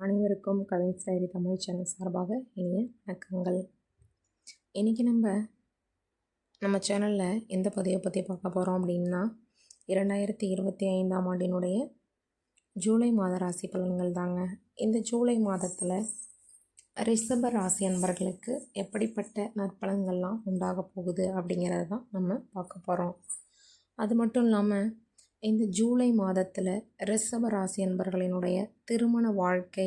அனைவருக்கும் Kavin diary Tamil channel சார்பாக இனிய வணக்கங்கள். இன்றைக்கி நம்ம நம்ம சேனலில் எந்த பதிவை பற்றி பார்க்க போகிறோம் அப்படின்னா இரண்டாயிரத்தி இருபத்தி ஐந்தாம் ஆண்டினுடைய ஜூலை மாத ராசி பலன்கள் தாங்க. இந்த ஜூலை மாதத்தில் ரிஷப ராசி அன்பர்களுக்கு எப்படிப்பட்ட நற்பலன்கள்லாம் உண்டாக போகுது அப்படிங்கிறத தான் நம்ம பார்க்க போகிறோம் அது மட்டும் இல்லாமல் இந்த ஜூலை மாதத்தில் ரிஷப ராசி அன்பர்களினுடைய திருமண வாழ்க்கை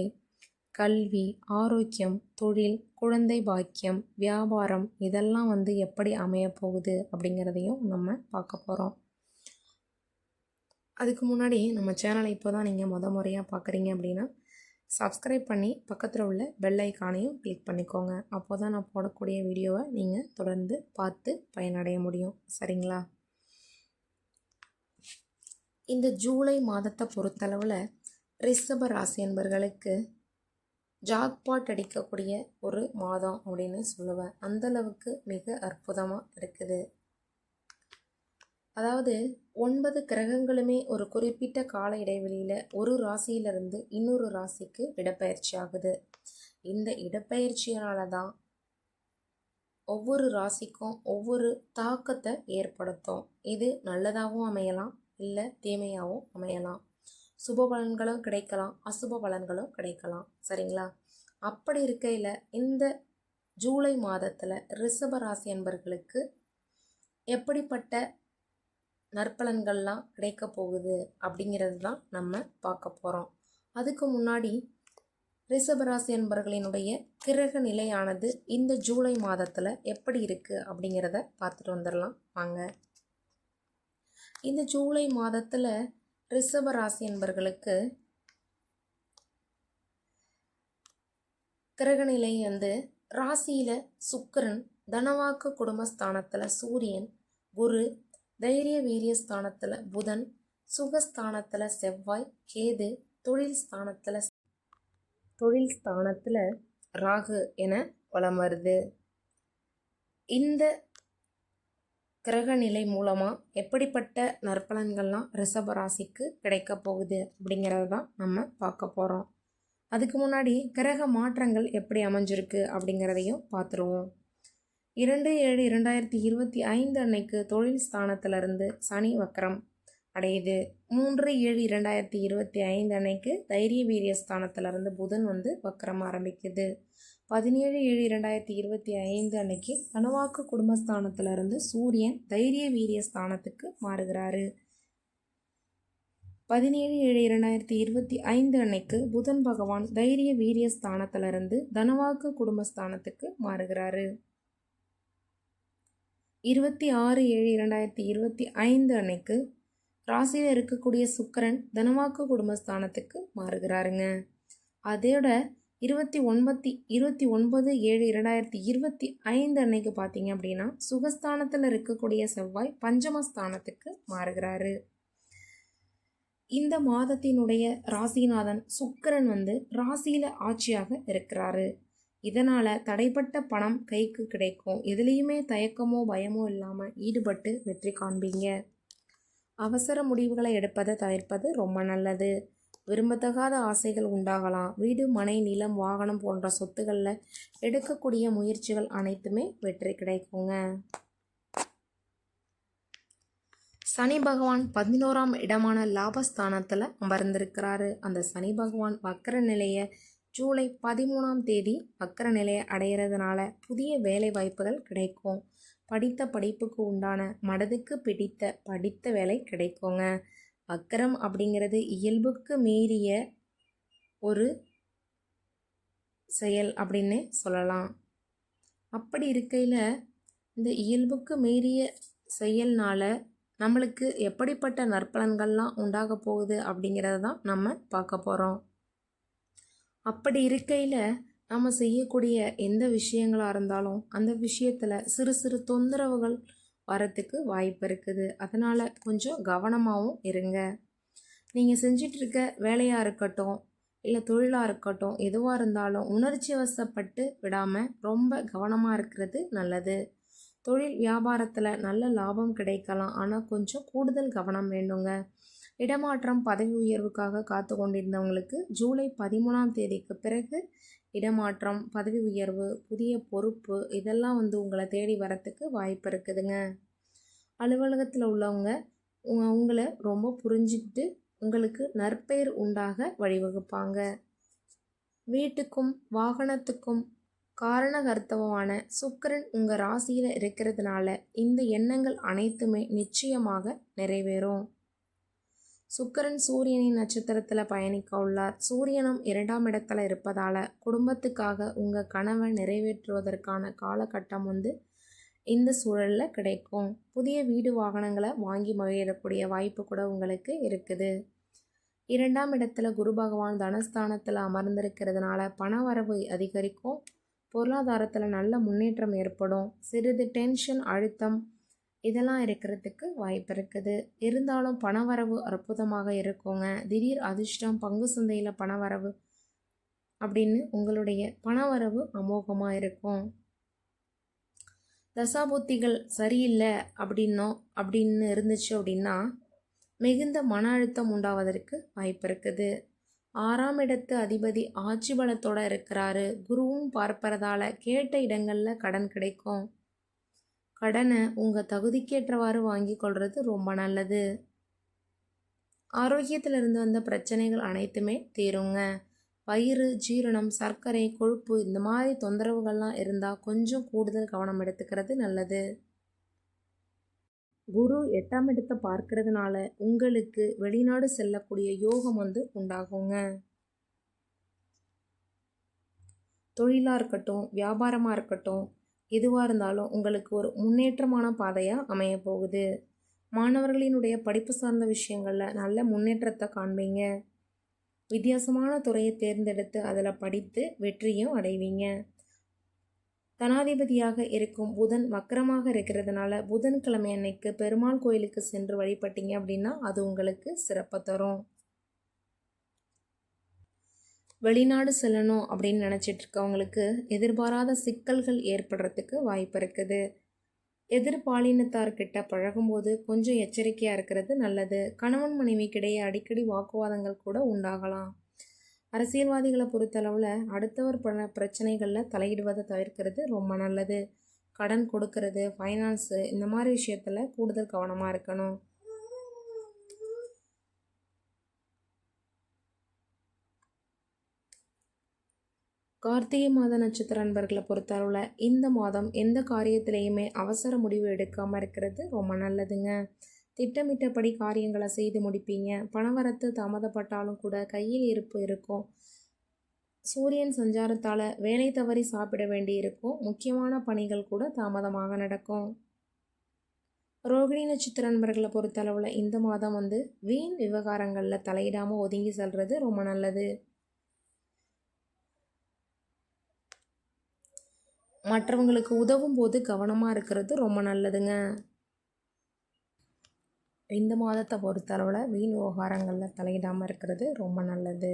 கல்வி ஆரோக்கியம் தொழில் குழந்தை பாக்கியம் வியாபாரம் இதெல்லாம் வந்து எப்படி அமையப்போகுது அப்படிங்கிறதையும் நம்ம பார்க்க போகிறோம் அதுக்கு முன்னாடி நம்ம சேனலை இப்போ தான் நீங்கள் முத முறையாக பார்க்குறீங்க அப்படின்னா சப்ஸ்கிரைப் பண்ணி பக்கத்தில் உள்ள பெல் ஐக்கானையும் கிளிக் பண்ணிக்கோங்க. அப்போ தான் நான் போடக்கூடிய வீடியோவை நீங்கள் தொடர்ந்து பார்த்து பயனடைய முடியும். சரிங்களா? இந்த ஜூலை மாதத்தை பொறுத்தளவில் ரிஷப ராசி என்பர்களுக்கு ஜாக்பாட் அடிக்கக்கூடிய ஒரு மாதம் அப்படின்னு சொல்லுவேன். அந்தளவுக்கு மிக அற்புதமாக இருக்குது. அதாவது ஒன்பது கிரகங்களுமே ஒரு குறிப்பிட்ட கால இடைவெளியில் ஒரு ராசியிலிருந்து இன்னொரு ராசிக்கு இடப்பெயர்ச்சி ஆகுது. இந்த இடப்பெயர்ச்சியினால தான் ஒவ்வொரு ராசிக்கும் ஒவ்வொரு தாக்கத்தை ஏற்படுத்தும். இது நல்லதாகவும் அமையலாம் இல்லை தீமையாகவும் அமையலாம். சுப பலன்களும் கிடைக்கலாம் அசுப பலன்களும் கிடைக்கலாம். சரிங்களா? அப்படி இருக்கையில் இந்த ஜூலை மாதத்தில் ரிஷப ராசி என்பர்களுக்கு எப்படிப்பட்ட நற்பலன்கள்லாம் கிடைக்க போகுது அப்படிங்கிறது தான் நம்ம பார்க்க போகிறோம் அதுக்கு முன்னாடி ரிஷபராசி என்பர்களினுடைய கிரக நிலையானது இந்த ஜூலை மாதத்தில் எப்படி இருக்குது அப்படிங்கிறத பார்த்துட்டு வந்துடலாம். வாங்க. இந்த ஜூலை மாதத்தில் ரிஷப ராசி என்பர்களுக்கு கிரகநிலை வந்து ராசியில் சுக்கரன் தனவாக்கு குடும்பஸ்தானத்தில் சூரியன் குரு தைரிய வீரிய ஸ்தானத்தில் புதன் சுகஸ்தானத்தில் செவ்வாய் கேது தொழில் ஸ்தானத்தில் தொழில் ஸ்தானத்தில் ராகு என வளம் வருது. இந்த கிரக நிலை மூலமாக எப்படிப்பட்ட நற்பலன்கள்லாம் ரிஷபராசிக்கு கிடைக்க போகுது அப்படிங்கிறத தான் நம்ம பார்க்க போகிறோம் அதுக்கு முன்னாடி கிரக மாற்றங்கள் எப்படி அமைஞ்சிருக்கு அப்படிங்கிறதையும் பார்த்துருவோம். இரண்டு ஏழு இரண்டாயிரத்தி இருபத்தி ஐந்து அன்னைக்கு தொழில் ஸ்தானத்திலிருந்து சனி வக்கரம் அடையுது. மூன்று ஏழு இரண்டாயிரத்தி இருபத்தி ஐந்து அன்னைக்கு தைரிய வீரிய ஸ்தானத்திலிருந்து புதன் வந்து வக்கரம் ஆரம்பிக்குது. பதினேழு ஏழு இரண்டாயிரத்தி இருபத்தி ஐந்து அன்னைக்கு அணுவாக்கு குடும்பஸ்தானத்திலிருந்து சூரியன் தைரிய வீரிய ஸ்தானத்துக்கு மாறுகிறாரு. பதினேழு ஏழு இரண்டாயிரத்தி இருபத்தி ஐந்து அன்னைக்கு புதன் பகவான் தைரிய வீரிய ஸ்தானத்திலிருந்து தனவாக்கு குடும்பஸ்தானத்துக்கு மாறுகிறாரு. இருபத்தி ஆறு ஏழு இரண்டாயிரத்தி இருபத்தி ஐந்து அன்னைக்கு ராசியில் இருக்கக்கூடிய சுக்கரன் தனவாக்கு குடும்பஸ்தானத்துக்கு மாறுகிறாருங்க. அதோட இருபத்தி ஒன்பத்தி இருபத்தி ஒன்பது ஏழு இரண்டாயிரத்தி இருபத்தி ஐந்து அன்னைக்கு பார்த்தீங்க அப்படின்னா சுகஸ்தானத்தில் இருக்கக்கூடிய செவ்வாய் பஞ்சமஸ்தானத்துக்கு மாறுகிறாரு. இந்த மாதத்தினுடைய ராசிநாதன் சுக்கரன் வந்து ராசியில் ஆட்சியாக இருக்கிறாரு. இதனால் தடைப்பட்ட பணம் கைக்கு கிடைக்கும். எதுலேயுமே தயக்கமோ பயமோ இல்லாமல் ஈடுபட்டு வெற்றி காண்பீங்க. அவசர முடிவுகளை எடுப்பதை தவிர்ப்பது ரொம்ப நல்லது. விரும்பத்தகாத ஆசைகள் உண்டாகலாம். வீடு மனை நிலம் வாகனம் போன்ற சொத்துக்களில் எடுக்கக்கூடிய முயற்சிகள் அனைத்துமே வெற்றி கிடைக்குங்க. சனி பகவான் பதினோராம் இடமான லாபஸ்தானத்தில் அமர்ந்திருக்கிறாரு. அந்த சனி பகவான் வக்கர நிலையை ஜூலை பதிமூணாம் தேதி வக்கர நிலையை அடையிறதுனால புதிய வேலை வாய்ப்புகள் கிடைக்கும். படித்த படிப்புக்கு உண்டான மனதுக்கு பிடித்த படித்த வேலை கிடைக்குங்க. வக்கரம் அப்படிங்கிறது இயல்புக்கு மீறிய ஒரு செயல் அப்படின்னு சொல்லலாம். அப்படி இருக்கையில் இந்த இயல்புக்கு மீறிய செயல்னால் நம்மளுக்கு எப்படிப்பட்ட நற்பலன்கள்லாம் உண்டாக போகுது அப்படிங்கிறத தான் நம்ம பார்க்க போகிறோம் அப்படி இருக்கையில் நம்ம செய்யக்கூடிய எந்த விஷயங்களாக இருந்தாலும் அந்த விஷயத்தில் சிறு சிறு தொந்தரவுகள் வரத்துக்கு வாய்ப்பு இருக்குது. அதனால் கொஞ்சம் கவனமாகவும் இருங்க. நீங்கள் செஞ்சிட்ருக்க வேலையாக இருக்கட்டும் இல்லை தொழிலாக இருக்கட்டும் எதுவாக இருந்தாலும் உணர்ச்சி வசப்பட்டு விடாமல் ரொம்ப கவனமாக இருக்கிறது நல்லது. தொழில் வியாபாரத்தில் நல்ல லாபம் கிடைக்கலாம். ஆனால் கொஞ்சம் கூடுதல் கவனம் வேண்டுங்க. இடமாற்றம் பதவி உயர்வுக்காக காத்து கொண்டிருந்தவங்களுக்கு ஜூலை பதிமூணாம் தேதிக்கு பிறகு இடமாற்றம் பதவி உயர்வு புதிய பொறுப்பு இதெல்லாம் வந்து உங்களை தேடி வரத்துக்கு வாய்ப்பு இருக்குதுங்க. அலுவலகத்தில் உள்ளவங்க உங்களை ரொம்ப புரிஞ்சுக்கிட்டு உங்களுக்கு நற்பெயர் உண்டாக வழிவகுப்பாங்க. வீட்டுக்கும் வாகனத்துக்கும் காரணகர்த்தவமான சுக்கரன் உங்கள் ராசியில் இருக்கிறதுனால இந்த எண்ணங்கள் அனைத்துமே நிச்சயமாக நிறைவேறும். சுக்கரன் சூரியனின் நட்சத்திரத்தில் பயணிக்க உள்ளார். சூரியனும் இரண்டாம் இடத்துல இருப்பதால் குடும்பத்துக்காக உங்கள் கனவை நிறைவேற்றுவதற்கான காலகட்டம் வந்து இந்த சூழலில் கிடைக்கும். புதிய வீடு வாகனங்களை வாங்கி மகிழக்கூடிய வாய்ப்பு கூட உங்களுக்கு இருக்குது. இரண்டாம் இடத்துல குரு பகவான் தனஸ்தானத்தில் அமர்ந்திருக்கிறதுனால பண வரவு அதிகரிக்கும். பொருளாதாரத்தில் நல்ல முன்னேற்றம் ஏற்படும். சிறிது டென்ஷன் அழுத்தம் இதெல்லாம் இருக்கிறதுக்கு வாய்ப்பு இருக்குது. இருந்தாலும் பணவரவு அற்புதமாக இருக்குங்க. திடீர் அதிர்ஷ்டம் பங்கு சந்தையில் பணவரவு அப்படின்னு உங்களுடைய பணவரவு அமோகமாக இருக்கும். தசாபூத்திகள் சரியில்லை அப்படின்னோ அப்படின்னு இருந்துச்சு அப்படின்னா மிகுந்த மன அழுத்தம் உண்டாவதற்கு வாய்ப்பு இருக்குது. ஆறாம் இடத்து அதிபதி ஆட்சி பலத்தோடு இருக்கிறாரு. குருவும் பார்ப்பறதால கேட்ட இடங்களில் கடன் கிடைக்கும். கடனை உங்கள் தகுதிக்கேற்றவாறு வாங்கி கொள்வது ரொம்ப நல்லது. ஆரோக்கியத்தில் இருந்து வந்த பிரச்சனைகள் அனைத்துமே தீருங்க. வயிறு ஜீரணம் சர்க்கரை கொழுப்பு இந்த மாதிரி தொந்தரவுகள்லாம் இருந்தால் கொஞ்சம் கூடுதல் கவனம் எடுத்துக்கிறது நல்லது. குரு எட்டாம் இடத்தை பார்க்கறதுனால உங்களுக்கு வெளிநாடு செல்லக்கூடிய யோகம் வந்து உண்டாகுங்க. தொழிலாக இருக்கட்டும் வியாபாரமாக இருக்கட்டும் எதுவாக இருந்தாலும் உங்களுக்கு ஒரு முன்னேற்றமான பாதையாக அமைய போகுது மாணவர்களினுடைய படிப்பு சார்ந்த விஷயங்களில் நல்ல முன்னேற்றத்தை காண்பீங்க. வித்தியாசமான துறையை தேர்ந்தெடுத்து அதில் படித்து வெற்றியும் அடைவீங்க. தனாதிபதியாக இருக்கும் புதன் வக்கரமாக இருக்கிறதுனால புதன்கிழமை அன்னைக்கு பெருமாள் கோயிலுக்கு சென்று வழிபட்டீங்க அப்படின்னா அது உங்களுக்கு சிறப்பை தரும். வெளிநாடு செல்லணும் அப்படின்னு நினச்சிட்டு இருக்கவங்களுக்கு எதிர்பாராத சிக்கல்கள் ஏற்படுறதுக்கு வாய்ப்பு இருக்குது. எதிர்பாலினத்தார்கிட்ட பழகும்போது கொஞ்சம் எச்சரிக்கையாக இருக்கிறது நல்லது. கணவன் மனைவிக்கிடையே அடிக்கடி வாக்குவாதங்கள் கூட உண்டாகலாம். அரசியல்வாதிகளை பொறுத்தளவில் அடுத்தவர் பல பிரச்சனைகளில் தலையிடுவதை தவிர்க்கிறது ரொம்ப நல்லது. கடன் கொடுக்கறது ஃபைனான்ஸு இந்த மாதிரி விஷயத்தில் கூடுதல் கவனமாக இருக்கணும். கார்த்திகை மாத நட்சத்திர அன்பர்களை பொறுத்தளவில் இந்த மாதம் எந்த காரியத்திலையுமே அவசர முடிவு எடுக்காமல் இருக்கிறது ரொம்ப நல்லதுங்க. திட்டமிட்டபடி காரியங்களை செய்து முடிப்பீங்க. பணவரத்து தாமதப்பட்டாலும் கூட கையில் இருப்பு இருக்கும். சூரியன் சஞ்சாரத்தால் வேலை தவறி சாப்பிட வேண்டி இருக்கும். முக்கியமான பணிகள் கூட தாமதமாக நடக்கும். ரோகிணி நட்சத்திர நண்பர்களை பொறுத்தளவில் இந்த மாதம் வந்து வீண் விவகாரங்களில் தலையிடாமல் ஒதுங்கி செல்வது ரொம்ப நல்லது. மற்றவங்களுக்கு உதவும் போது கவனமாக இருக்கிறது ரொம்ப நல்லதுங்க. இந்த மாதத்தை பொறுத்தளவில் வீண் விவகாரங்களில் தலையிடாமல் இருக்கிறது ரொம்ப நல்லது.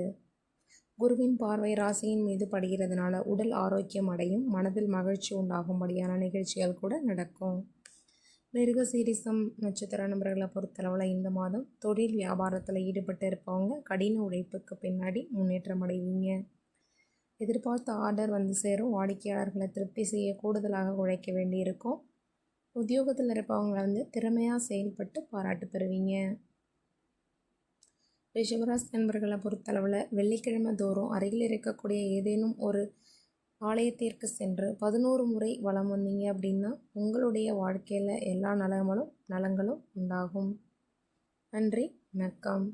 குருவின் பார்வை ராசியின் மீது படுகிறதுனால உடல் ஆரோக்கியம் அடையும் மனதில் மகிழ்ச்சி உண்டாகும்படியான நிகழ்ச்சிகள் கூட நடக்கும். மிருக சீரிசம் நட்சத்திர நண்பர்களை பொறுத்தளவில் இந்த மாதம் தொழில் வியாபாரத்தில் ஈடுபட்டு இருப்பவங்க கடின உழைப்புக்கு பின்னாடி முன்னேற்றம் அடைவீங்க. எதிர்பார்த்த ஆர்டர் வந்து சேரும். வாடிக்கையாளர்களை திருப்தி செய்ய கூடுதலாக உழைக்க வேண்டியிருக்கும். உத்தியோகத்தில் இருப்பவங்களை வந்து திறமையாக செயல்பட்டு பாராட்டு பெறுவீங்க. ரிஷபராசி நண்பர்களை பொறுத்தளவில் வெள்ளிக்கிழமை தோறும் அருகில் இருக்கக்கூடிய ஏதேனும் ஒரு ஆலயத்திற்கு சென்று பதினோரு முறை வலம் வந்தீங்க அப்படின்னா உங்களுடைய வாழ்க்கையில் எல்லா நலங்களும் நலங்களும் உண்டாகும். நன்றி வணக்கம்.